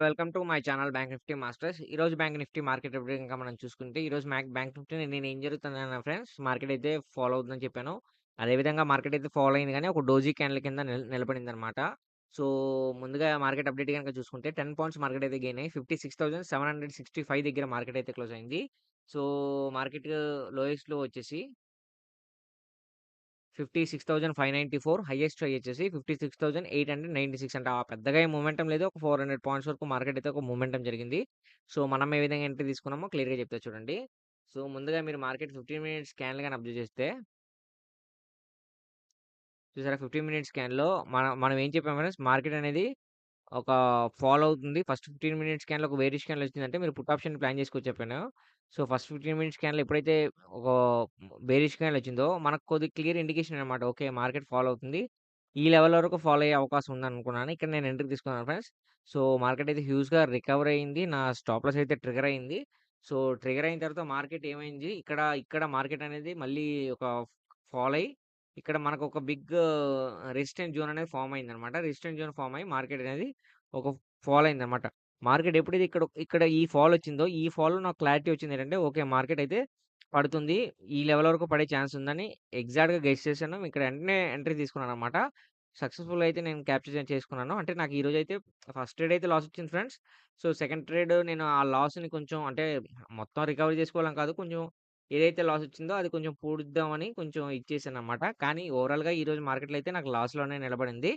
Welcome to my channel bank nifty masters. ఈ రోజు bank Nifty market update మనం చూసుకుంటే, ఈరోజు మ్యాక్ బ్యాంక్ నిఫ్టీ నేను ఏం జరుగుతుందన్న ఫ్రెండ్స్ మార్కెట్ అయితే ఫాలో అవుతుందని చెప్పాను. అదేవిధంగా మార్కెట్ అయితే ఫాలో అయింది కానీ ఒక డోజీ క్యాండిల్ కింద నిలబడింది నిలబడిందనమాట. సో, ముందుగా మార్కెట్ అప్డేట్ కనుక చూసుకుంటే 10 పాయింట్స్ మార్కెట్ అయితే గెయిన్ అయ్యి 56,765 దగ్గర మార్కెట్ అయితే క్లోజ్ అయింది. సో, మార్కెట్ లోయెస్ట్‌లో వచ్చేసి 56,594 హైయెస్ట్ హై వచ్చేసి fifty six thousand eight hundred ninety six ఆ పెద్దగా ఏం లేదు. ఒక 400 పాయింట్స్ వరకు మార్కెట్ అయితే ఒక మూమెంటం జరిగింది. సో, మనం ఏ విధంగా ఎంట్రీ తీసుకున్నామో క్లియర్‌గా చెప్తా చూడండి. సో, ముందుగా మీరు మార్కెట్ 15 మినిట్స్ స్కాన్లు కానీ అబ్జర్వ్ చేస్తే చూసారా 15 మినిట్స్ స్కాన్లో మనం మనం ఏం చెప్పాం ఫ్రెండ్స్ మార్కెట్ అనేది ఒక ఫాలో అవుతుంది. ఫస్ట్ 15 మినిట్స్ స్కాన్‌లో ఒక బేరిష్ క్యాండిల్ వచ్చిందంటే మీరు పుట్ ఆప్షన్ ప్లాన్ చేసుకొని చెప్పాను. సో, ఫస్ట్ 15 మినిట్స్ స్కాన్‌లో ఎప్పుడైతే ఒక బేరిష్ క్యాండిల్ వచ్చిందో మనకు కొద్దిగా క్లియర్ ఇండికేషన్ అనమాట. ఓకే. మార్కెట్ ఫాలో అవుతుంది. ఈ లెవెల్ వరకు ఫాలో అయ్యే అవకాశం ఉందనుకున్నాను. ఇక్కడ నేను ఎంట్రీ తీసుకున్నాను ఫ్రెండ్స్. సో, మార్కెట్ అయితే హ్యూజ్‌గా రికవర్ అయింది. నా స్టాప్ లాస్ అయితే ట్రిగ్గర్ అయింది. సో, ట్రిగ్గర్ అయిన తర్వాత మార్కెట్ ఏమైంది ఇక్కడ ఇక్కడ మార్కెట్ అనేది మళ్ళీ ఒక ఫాల్ అయ్యి ఇక్కడ మనకు ఒక బిగ్ రెసిస్టెంట్ జోన్ అనేది ఫార్మ్ అయిందనమాట. రెసిస్టెంట్ జోన్ ఫార్మ్ అయ్యి మార్కెట్ అనేది ఒక ఫాల్ అయిందనమాట. మార్కెట్ ఎప్పుడైతే ఇక్కడ ఇక్కడ ఈ ఫాల్ వచ్చిందో ఈ ఫాల్‌లో నాకు క్లారిటీ వచ్చింది ఏంటంటే ఓకే. మార్కెట్ అయితే పడుతుంది. ఈ లెవెల్ వరకు పడే ఛాన్స్ ఉందని ఎగ్జాక్ట్‌గా గెస్ట్ చేశాను. ఇక్కడ వెంటనే ఎంట్రీ తీసుకున్నాను అనమాట సక్సెస్ఫుల్ అయితే నేను క్యాప్చర్ చేసుకున్నాను. అంటే నాకు ఈరోజు అయితే ఫస్ట్ ట్రేడ్ అయితే లాస్ వచ్చింది ఫ్రెండ్స్. సో, సెకండ్ ట్రేడ్ నేను ఆ లాస్‌ని కొంచెం అంటే మొత్తం రికవరీ చేసుకోవాలని కాదు. కొంచెం ఏదైతే లాస్ వచ్చిందో అది కొంచెం పూడుద్దామని కొంచెం ఇచ్చేసాననమాట. కానీ ఓవరాల్‌గా ఈరోజు మార్కెట్‌లో అయితే నాకు లాస్‌లోనే నిలబడింది.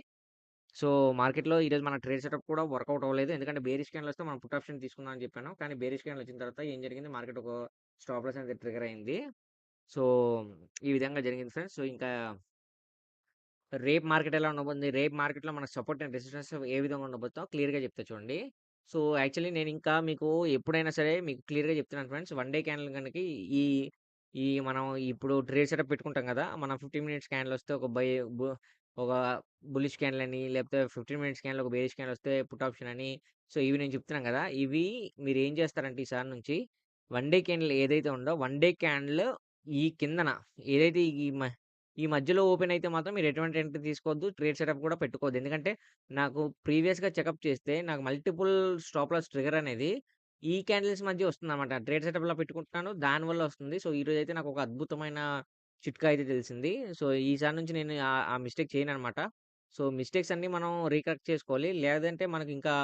సో, మార్కెట్‌లో ఈరోజు మన ట్రేడ్ సెటప్ కూడా వర్కౌట్ అవ్వలేదు. ఎందుకంటే బేరిష్ క్యాండిల్ వస్తే మనం పుట్ ఆప్షన్ తీసుకుందాం అని చెప్పాను. కానీ బేరిష్ క్యాండిల్ వచ్చిన తర్వాత ఏం జరిగింది మార్కెట్ ఒక స్టాప్ లాస్ అనేది ట్రిగర్ అయింది. సో, ఈ విధంగా జరిగింది ఫ్రెండ్స్. సో, ఇంకా రేపు మార్కెట్ ఎలా ఉండబోతుంది? రేపు మార్కెట్‌లో మనకు సపోర్ట్ అండ్ రెసిస్టెన్స్ ఏ విధంగా ఉండబోతుందో క్లియర్‌గా చెప్తా చూడండి. సో, యాక్చువల్లీ నేను ఇంకా మీకు ఎప్పుడైనా సరే మీకు క్లియర్‌గా చెప్తున్నాను ఫ్రెండ్స్. వన్ డే క్యాండిల్ గనక ఈ ఈ మనం ఇప్పుడు ట్రేడ్ సెటప్ పెట్టుకుంటాం కదా! మనం 15 మినిట్స్ క్యాండిల్ వస్తే ఒక బై బు ఒక బుల్లిష్ క్యాండిల్ అని లేకపోతే 15 మినిట్స్ క్యాండిల్ ఒక బేరిష్ క్యాండిల్ వస్తే పుట్ ఆప్షన్ అని సో, ఇవి నేను చెప్తున్నాను కదా! ఇవి మీరు ఏం చేస్తారంటే ఈసారి నుంచి వన్ డే క్యాండిల్ ఏదైతే ఉందో వన్ డే క్యాండిల్ ఈ కిందన ఏదైతే ఈ మ ఈ మధ్యలో ఓపెన్ అయితే మాత్రం మీరు ఎటువంటి ఎంట్రీ తీసుకోవద్దు. ట్రేడ్ సెటప్ కూడా పెట్టుకోవద్దు. ఎందుకంటే నాకు ప్రీవియస్‌గా చెకప్ చేస్తే నాకు మల్టిపుల్ స్టాప్ లాస్ అనేది ఈ క్యాండిల్స్ మధ్య వస్తుందనమాట. ట్రేడ్ సెటప్‌లో పెట్టుకుంటున్నాను. దానివల్ల వస్తుంది. సో, ఈరోజైతే నాకు ఒక అద్భుతమైన చిట్కా అయితే తెలిసింది. సో, ఈసారి నుంచి నేను ఆ మిస్టేక్ చేయను అనమాట సో, మిస్టేక్స్ అన్నీ మనం రీకరెక్ట్ చేసుకోవాలి. లేదంటే మనకి ఇంకా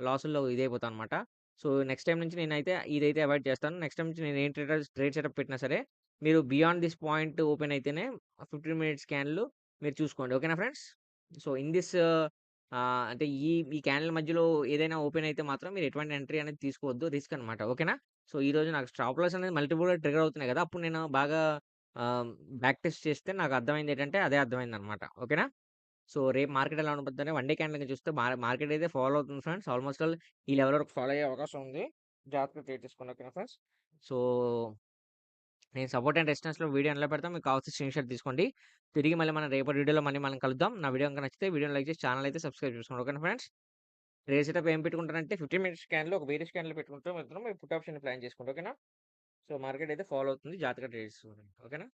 లాసుల్లో ఇదైపోతాం అనమాట. సో, నెక్స్ట్ టైం నుంచి నేనైతే ఇదైతే అవాయిడ్ చేస్తాను. నెక్స్ట్ టైమ్ నుంచి నేను ఏం ట్రేడర్ ట్రేడ్ సెటప్ పెట్టినా సరే మీరు బియాండ్ దిస్ పాయింట్ ఓపెన్ అయితేనే 15 మినిట్స్ క్యాండిల్ మీరు చూసుకోండి. ఓకేనా ఫ్రెండ్స్? సో, ఇన్ దిస్ అంటే ఈ ఈ క్యాండిల్ మధ్యలో ఏదైనా ఓపెన్ అయితే మాత్రం మీరు ఎటువంటి ఎంట్రీ అనేది తీసుకోవద్దు. రిస్క్ అనమాట. ఓకేనా? సో, ఈ రోజు నాకు స్టాప్ లాస్ అనేది మల్టిపుల్ ట్రిగర్ అవుతున్నాయి కదా! అప్పుడు నేను బాగా బ్యాక్ టెస్ట్ చేస్తే నాకు అర్థమైంది ఏంటంటే అదే అర్థమైంది అనమాట ఓకేనా? సో, రేపు మార్కెట్ ఎలా ఉండబోద్దని వన్ డే క్యాండిల్ చూస్తే మార్కెట్ అయితే ఫాలో అవుతుంది ఫ్రెండ్స్. ఆల్మోస్ట్ ఈ లెవెల్ వరకు ఫాలో అయ్యే అవకాశం ఉంది. జాగ్రత్తగా ట్రేడ్ చేసుకోండి. ఓకేనా ఫ్రెండ్స్? సో, నేను సపోర్ట్ అండ్ రెసిస్టెన్స్‌లో వీడియో ఎలా పెడతాం మీకు కావాల్సిన స్క్రీన్‌షాట్ తీసుకోండి. తిరిగి మళ్ళీ మనం రేపటి వీడియోలో మళ్ళీ మనం కలుద్దాం. నా వీడియో కనుక నచ్చితే వీడియోని లైక్ చేసి ఛానల్ అయితే సబ్స్క్రైబ్ చేసుకోండి. ఓకేనా ఫ్రెండ్స్? రేస్ సెటప్ ఏం పెట్టుకుంటారంటే 15 మినిట్స్ స్కాన్లో ఒక వేరే స్కాన్లో పెట్టుకుంటాం మీరు పుట్ ఆప్షన్ ప్లాన్ చేసుకుంటాం ఓకేనా? సో, మార్కెట్ అయితే ఫాలో అవుతుంది. జాగ్రత్తగా ట్రేడ్ చేసుకోండి. ఓకేనా?